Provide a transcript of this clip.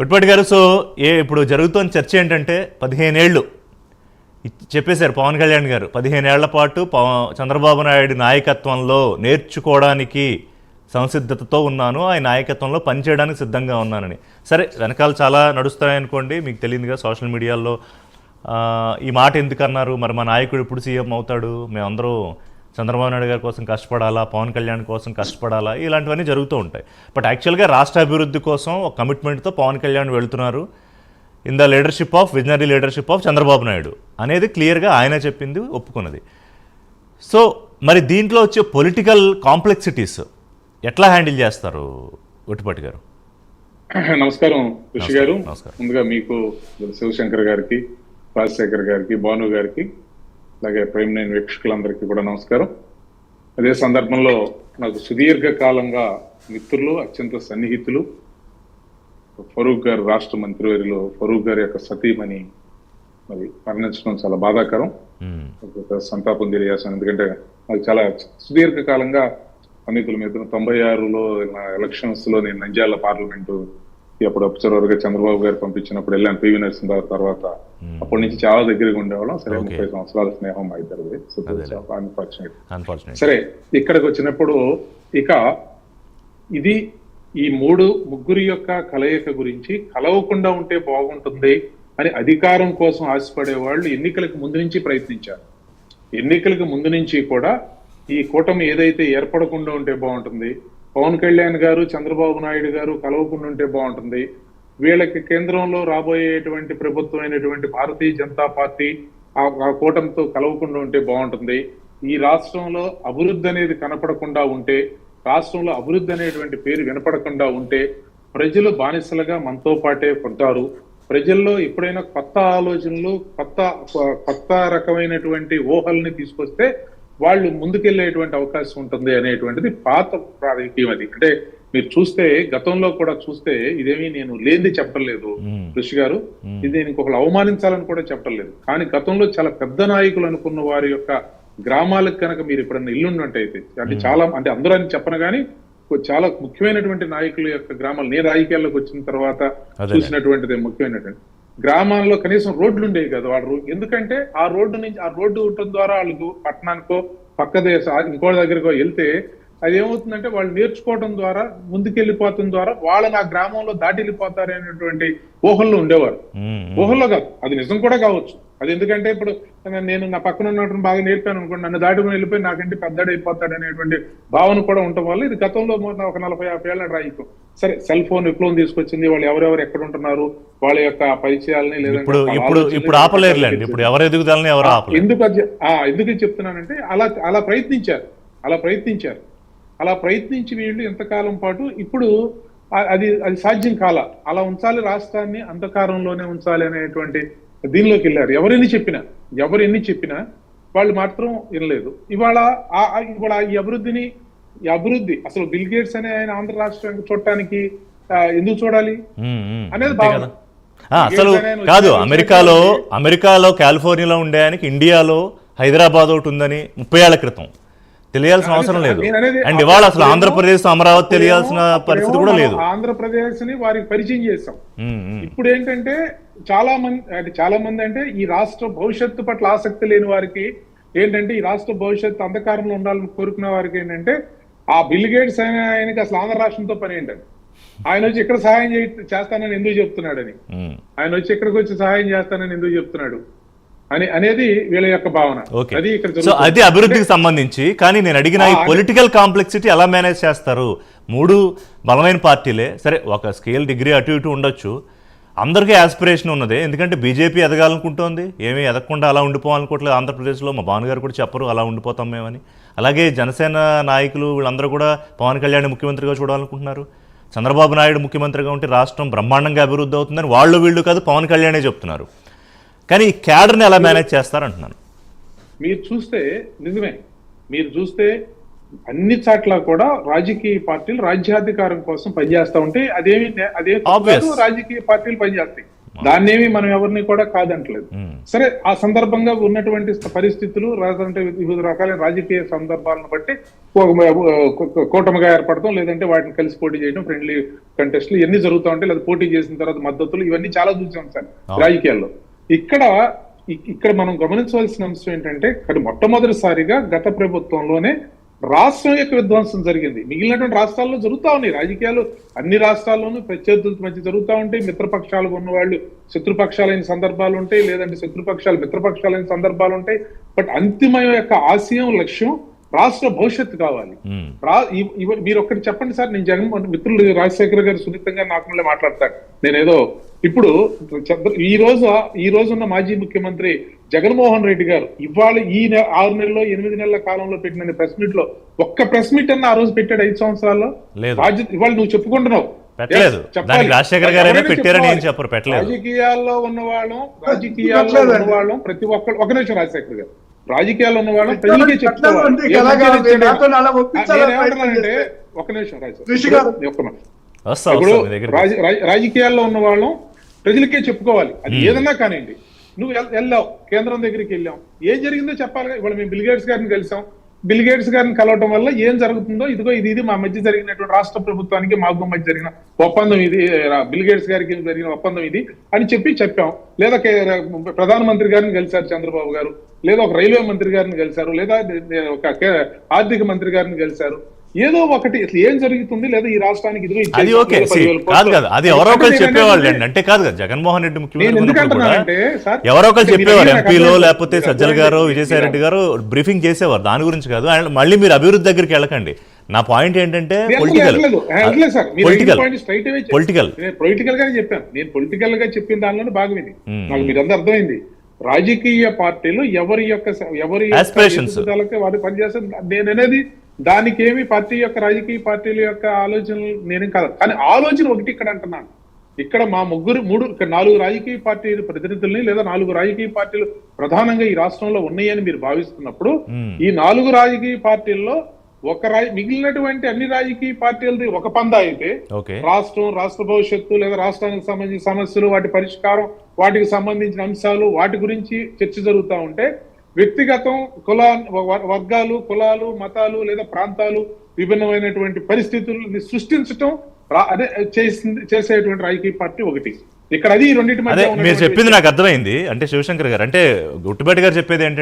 గుట్పాటి గారు సో ఏ ఇప్పుడు జరుగుతున్న చర్చ ఏంటంటే పదిహేనేళ్ళు చెప్పేశారు పవన్ కళ్యాణ్ గారు. పదిహేనేళ్ళ పాటు పవ- చంద్రబాబు నాయుడు నాయకత్వంలో నేర్చుకోవడానికి సంసిద్ధతతో ఉన్నాను. ఆయన నాయకత్వంలో పనిచేయడానికి సిద్ధంగా ఉన్నానని. సరే వెనకాల చాలా నడుస్తాయనుకోండి మీకు తెలియదుగా సోషల్ మీడియాలో ఈ మాట ఎందుకన్నారు? మరి మా నాయకుడు ఇప్పుడు సీఎం అవుతాడు? మేమందరూ చంద్రబాబు నాయుడు గారి కోసం కష్టపడాలా పవన్ కళ్యాణ్ కోసం కష్టపడాలా ఇలాంటివన్నీ జరుగుతూ ఉంటాయి. బట్ యాక్చువల్గా రాష్ట్ర అభివృద్ధి కోసం ఒక కమిట్మెంట్తో పవన్ కళ్యాణ్ వెళ్తున్నారు. In the leadership of visionary leadership of Chandrababu Naidu అనేది క్లియర్గా ఆయన చెప్పింది ఒప్పుకున్నది. సో మరి దీంట్లో వచ్చే పొలిటికల్ కాంప్లెక్సిటీస్ ఎట్లా హ్యాండిల్ చేస్తారు ఒట్టిపట్టి గారు? నమస్కారం ఋషి గారు. ముందుగా మీకు శివశంకర్ గారికి రాజశేఖర్ గారికి భాను గారికి అలాగే ప్రైమ్ నైన్ వీక్షకులందరికీ కూడా నమస్కారం. అదే సందర్భంలో నాకు సుదీర్ఘ కాలంగా మిత్రులు అత్యంత సన్నిహితులు ఫరూక్ గారు రాష్ట్ర మంత్రివర్యులు ఫరూక్ గారి యొక్క సతీమణి మరి మరణించడం చాలా బాధాకరం. సంతాపం తెలియజేస్తాను. ఎందుకంటే నాకు చాలా సుదీర్ఘ కాలంగా సన్నిహితుల మీద తొంభై ఆరులో నా ఎలక్షన్స్లో నేను నంద్యాల పార్లమెంటు అప్పుడు అబ్జర్వర్గా చంద్రబాబు గారు పంపించినప్పుడు వెళ్ళాను పివి నరసింహారావు తర్వాత అప్పటి నుంచి చాలా దగ్గరగా ఉండేవాళ్ళం. సరే. ముప్పై సంవత్సరాల స్నేహం మా ఇద్దరిది. అన్ఫార్చునేట్ సరే ఇక్కడికి వచ్చినప్పుడు ఇక ఇది ఈ మూడు ముగ్గురి యొక్క కలయిక గురించి కలవకుండా ఉంటే బాగుంటుంది అని అధికారం కోసం ఆశపడే వాళ్ళు ఎన్నికలకు ముందు నుంచి ప్రయత్నించారు. ఎన్నికలకు ముందు నుంచి కూడా ఈ కూటమి ఏదైతే ఏర్పడకుండా ఉంటే బాగుంటుంది పవన్ కళ్యాణ్ గారు చంద్రబాబు నాయుడు గారు కలవకుండా ఉంటే బాగుంటుంది. వీళ్ళకి కేంద్రంలో రాబోయేటువంటి ప్రభుత్వం అయినటువంటి భారతీయ జనతా పార్టీ ఆ ఆ కూటమితో కలవకుండా ఉంటే బాగుంటుంది. ఈ రాష్ట్రంలో అభివృద్ధి అనేది కనపడకుండా ఉంటే రాష్ట్రంలో అభివృద్ధి అనేటువంటి పేరు వినపడకుండా ఉంటే ప్రజలు బానిసలుగా మనతో పాటే ఉంటారు ప్రజల్లో ఎప్పుడైనా కొత్త ఆలోచనలు కొత్త కొత్త రకమైనటువంటి ఊహల్ని తీసుకొస్తే వాళ్ళు ముందుకెళ్ళేటువంటి అవకాశం ఉంటుంది అనేటువంటిది పాత ప్రాతినిధ్యం అది. అంటే మీరు చూస్తే గతంలో కూడా చూస్తే ఇదేమీ నేను లేనిది చెప్పలేదు. ఋషి గారు. ఇది నేను ఇంకొకరు అవమానించాలని కూడా చెప్పలేదు. కానీ గతంలో చాలా పెద్ద నాయకులు అనుకున్న వారి యొక్క గ్రామాలకు కనుక మీరు ఎప్పుడన్నా ఇల్లున్నట్టయితే అంటే చాలా అంటే అందరూ అని చెప్పను కానీ చాలా ముఖ్యమైనటువంటి నాయకుల యొక్క గ్రామాలు నేను రాజకీయాల్లోకి వచ్చిన తర్వాత. చూసినటువంటిది ముఖ్యమైనటువంటి గ్రామాల్లో కనీసం రోడ్లు ఉండేవి కదా వాళ్ళ ఎందుకంటే ఆ రోడ్డు నుంచి ఆ రోడ్డు ఉండటం ద్వారా వాళ్ళకు పట్టణానికో పక్క దేశ ఇంకో దగ్గరకో వెళ్తే అది ఏమవుతుందంటే వాళ్ళు నేర్చుకోవడం ద్వారా ముందుకెళ్ళిపోవడం ద్వారా వాళ్ళని ఆ గ్రామంలో దాటి వెళ్ళిపోతారు అనేటువంటి ఊహల్లో ఉండేవారు. ఊహల్లో కాదు. అది నిజం కూడా కావచ్చు. అది ఎందుకంటే ఇప్పుడు నేను నా పక్కన ఉన్నటువంటి బాగా నేర్పాను అనుకోండి నన్ను దాటుకుని వెళ్ళిపోయి నాకంటే పెద్దడు అయిపోతాడు అనేటువంటి భావన కూడా ఉండటం వల్ల ఇది గతంలో ఒక నలభై యాభై ఏళ్ళ రాయికం సరే సెల్ ఫోన్ విప్లవం తీసుకొచ్చింది వాళ్ళు ఎవరెవరు ఎక్కడ ఉంటున్నారు వాళ్ళ యొక్క పరిచయాలని ఇప్పుడు ఇప్పుడు ఇప్పుడు ఆపలేరులేండి. ఇప్పుడు ఎవరు ఎదుగుదలని ఎవరు ఎందుకు ఎందుకు చెప్తున్నానంటే అలా అలా ప్రయత్నించారు. అలా ప్రయత్నించారు. అలా ప్రయత్నించి వీళ్ళు ఎంతకాలం పాటు ఇప్పుడు అది అది సాధ్యం కాల. అలా ఉంచాలి రాష్ట్రాన్ని అంధకారంలోనే ఉంచాలి అనేటువంటి దీనిలోకి వెళ్ళారు ఎవరెన్ని చెప్పినా ఎవరు ఎన్ని చెప్పినా వాళ్ళు మాత్రం వినలేదు. ఇవాళ ఇవాళ ఈ అభివృద్ధిని ఈ అభివృద్ధి అసలు బిల్ గేట్స్ అనే ఆయన ఆంధ్ర రాష్ట్రానికి చూడటానికి ఎందుకు చూడాలి. అనేది భావన. ఆ, అసలు కాదు అమెరికాలో అమెరికాలో కాలిఫోర్నియాలో ఉండే ఆయనకి ఇండియాలో హైదరాబాద్ ఒకటి ఉందని ముప్పై ఏళ్ళ క్రితం. తెలియాల్సిన అవసరం లేదు. అండ్ ఇవాళ అసలు ఆంధ్రప్రదేశ్ అమరావతి తెలియాల్సిన పరిస్థితి కూడా లేదు. ఆంధ్రప్రదేశ్ని వారికి పరిచయం చేస్తాం. ఇప్పుడు ఏంటంటే చాలా మంది అంటే చాలా మంది అంటే ఈ రాష్ట్ర భవిష్యత్తు పట్ల ఆసక్తి లేని వారికి ఏంటంటే ఈ రాష్ట్ర భవిష్యత్తు అంధకారంలో ఉండాలని కోరుకునే వారికి ఏంటంటే ఆ బిల్ గేట్స్ అనే ఆయనకి అసలు ఆంధ్ర రాష్ట్రంతో పని ఏంటండి ఆయన వచ్చి ఇక్కడ సహాయం చేస్తానని ఎందుకు చెప్తున్నాడని. ఆయన వచ్చి ఇక్కడికి వచ్చి సహాయం చేస్తానని ఎందుకు చెప్తున్నాడు? అని అనేది వీళ్ళ యొక్క భావన. అది ఇక్కడ సో. అది అభివృద్ధికి సంబంధించి కానీ నేను అడిగిన ఈ. పొలిటికల్ కాంప్లెక్సిటీ ఎలా మేనేజ్ చేస్తారు? మూడు బలమైన పార్టీలే. సరే ఒక స్కేల్ డిగ్రీ అటు ఇటు ఉండొచ్చు. అందరికీ ఆస్పిరేషన్ ఉన్నదే. ఎందుకంటే బీజేపీ ఎదగాలనుకుంటోంది. ఏమీ ఎదగకుండా అలా ఉండిపోవాలనుకోవట్లేదు. ఆంధ్రప్రదేశ్లో మా భానుగారు కూడా చెప్పరు అలా ఉండిపోతాం మేమని. అలాగే జనసేన నాయకులు వీళ్ళందరూ కూడా పవన్ కళ్యాణ్ ముఖ్యమంత్రిగా చూడాలనుకుంటున్నారు. చంద్రబాబు నాయుడు ముఖ్యమంత్రిగా ఉంటే రాష్ట్రం బ్రహ్మాండంగా అభివృద్ధి అవుతుందని వాళ్ళు వీళ్ళు కాదు పవన్ కళ్యాణే చెప్తున్నారు. కానీ ఈ క్యాడర్ని ఎలా మేనేజ్ చేస్తారంటున్నాను. మీరు చూస్తే నిజమే. మీరు చూస్తే అన్ని చోట్ల కూడా రాజకీయ పార్టీలు రాజ్యాధికారం కోసం పనిచేస్తా ఉంటే అదేమి అదే రాజకీయ పార్టీలు పనిచేస్తాయి. దాన్నేమి మనం ఎవరిని కూడా కాదంటలేదు. ఉమ్, సరే ఆ సందర్భంగా ఉన్నటువంటి పరిస్థితులు లేదంటే వివిధ రకాల రాజకీయ సందర్భాలను బట్టి కూటమిగా ఏర్పడటం లేదంటే వాటిని కలిసి పోటీ చేయడం ఫ్రెండ్లీ కంటెస్ట్లు ఇవన్నీ జరుగుతూ ఉంటాయి లేదా పోటీ చేసిన తర్వాత మద్దతులు ఇవన్నీ చాలా చూసాం సార్. రాజకీయాల్లో. ఇక్కడ ఇక్కడ మనం గమనించవలసిన అంశం ఏంటంటే మొట్టమొదటిసారిగా గత ప్రభుత్వంలోనే రాష్ట్రం యొక్క విధ్వంసం జరిగింది. మిగిలినటువంటి రాష్ట్రాల్లో జరుగుతా ఉన్నాయి. రాజకీయాలు అన్ని రాష్ట్రాల్లోనూ ప్రత్యర్థుల మధ్య జరుగుతూ ఉంటాయి. మిత్రపక్షాలుగా ఉన్న వాళ్ళు శత్రుపక్షాలైన సందర్భాలు ఉంటాయి. లేదంటే శత్రుపక్షాలు మిత్రపక్షాలైన సందర్భాలు ఉంటాయి. బట్ అంతిమ యొక్క ఆశయం లక్ష్యం రాష్ట్ర భవిష్యత్తు కావాలి. ఇవ- మీరు ఒక్కటి చెప్పండి సార్. నేను జగన్మోహన్ మిత్రులు రాజశేఖర్ గారు సున్నితంగా నాకు మాట్లాడతారు. నేనేదో ఇప్పుడు ఈ రోజు ఈ రోజు ఉన్న మాజీ ముఖ్యమంత్రి జగన్మోహన్ రెడ్డి గారు ఇవాళ ఈ ఆరు నెలల్లో ఎనిమిది నెలల కాలంలో పెట్టిన ప్రెస్ మీట్లో ఒక్క ప్రెస్ మీట్ అన్న ఆ రోజు పెట్టాడు ఐదు సంవత్సరాల్లో లేదు. బాధ్యత ఇవాళ నువ్వు చెప్పుకుంటున్నావు పెట్టలేదు. దానికి రాజశేఖర్ పెట్టారని ఏం. చెప్పరు, పెట్టలేదు. రాజకీయాల్లో ఉన్న వాళ్ళం రాజకీయాల్లో. ఉన్న వాళ్ళం ప్రతి ఒక్కరు ఒక నిమిషం రాజశేఖర్ గారు రాజకీయాల్లో ఉన్న వాళ్ళం ప్రజలకే చేస్తే. ఒక నిమిషం రాజు రిషి గారు. ఒక్క నిమిషం. వస్తా ఇప్పుడు రాజకీయాల్లో ఉన్న వాళ్ళం ప్రజలకే చెప్పుకోవాలి అది ఏదన్నా కానివ్వండి నువ్వు వెళ్ళావు కేంద్రం దగ్గరికి వెళ్ళాం ఏం జరిగిందో చెప్పాలి ఇవాళ మేము బిల్గేట్స్ గారిని కలిసాం. బిల్గేట్స్ గారిని కలవటం వల్ల ఏం జరుగుతుందో ఇదిగో ఇది ఇది మా మధ్య జరిగినటువంటి రాష్ట్ర ప్రభుత్వానికి మాకు మధ్య జరిగిన ఒప్పందం ఇది బిల్గేట్స్ గారికి జరిగిన ఒప్పందం ఇది అని చెప్పి చెప్పాం. లేదా కే- ప్రధానమంత్రి గారిని కలిశారు చంద్రబాబు గారు లేదా ఒక రైల్వే మంత్రి గారిని కలిశారు లేదా ఒక కే- ఆర్థిక మంత్రి గారిని కలిశారు. ఏదో ఒకటి అసలు ఏం జరుగుతుంది లేదా ఈ రాష్ట్రానికి అది ఓకే. కాదు. కాదు. అది ఎవరో ఒకరు చెప్పేవాళ్ళు అండి. అంటే కాదు కదా జగన్మోహన్ రెడ్డి ముఖ్యమంత్రి ఎవరో ఒకరు చెప్పేవారు ఎంపీలో లేకపోతే. సజ్జల గారు విజయసాయి రెడ్డి గారు బ్రీఫింగ్ చేసేవారు. దాని గురించి కాదు. అండ్ మళ్ళీ మీరు అభివృద్ధి దగ్గరికి వెళ్ళకండి. నా పాయింట్ ఏంటంటే పొలిటికల్ పొలిటికల్. పొలిటికల్ పొలిటికల్ గానే చెప్పాను. నేను పొలిటికల్గా చెప్పిన దానిలోనే భాగం ఇది మ్మ్. నాకు మీరందరూ అర్థమైంది. రాజకీయ పార్టీలు ఎవరి యొక్క ఎవరి. ఎదుగుదలకి వారు పనిచేస్తారు. నేను అనేది దానికి ఏమి పార్టీ యొక్క రాజకీయ పార్టీల యొక్క ఆలోచనలు నేనేం కాదు. కానీ ఆలోచన ఒకటి ఇక్కడ అంటున్నాను. ఇక్కడ మా ముగ్గురు మూడు ఇక్కడ నాలుగు రాజకీయ పార్టీల ప్రతినిధుల్ని లేదా నాలుగు రాజకీయ పార్టీలు ప్రధానంగా ఈ రాష్ట్రంలో ఉన్నాయని మీరు భావిస్తున్నప్పుడు. ఈ నాలుగు రాజకీయ పార్టీల్లో ఒక మిగిలినటువంటి అన్ని రాజకీయ పార్టీలది ఒక పందా అయితే రాష్ట్రం రాష్ట్ర భవిష్యత్తు లేదా రాష్ట్రానికి సంబంధించిన సమస్యలు వాటి పరిష్కారం వాటికి సంబంధించిన అంశాలు వాటి గురించి చర్చ జరుగుతూ ఉంటే వ్యక్తిగతం కుల వర్గాలు కులాలు మతాలు లేదా ప్రాంతాలు విభిన్నమైనటువంటి పరిస్థితుల్ని సృష్టించటం అదే చేసింది చేసేటువంటి రాజకీయ పార్టీ ఒకటి. ఇక్కడ అది రెండింటి మధ్య మీరు చెప్పింది నాకు అర్థమైంది. అంటే శివశంకర్ గారు అంటే గుట్టుబెట్టి గారు చెప్పేది ఏంటంటే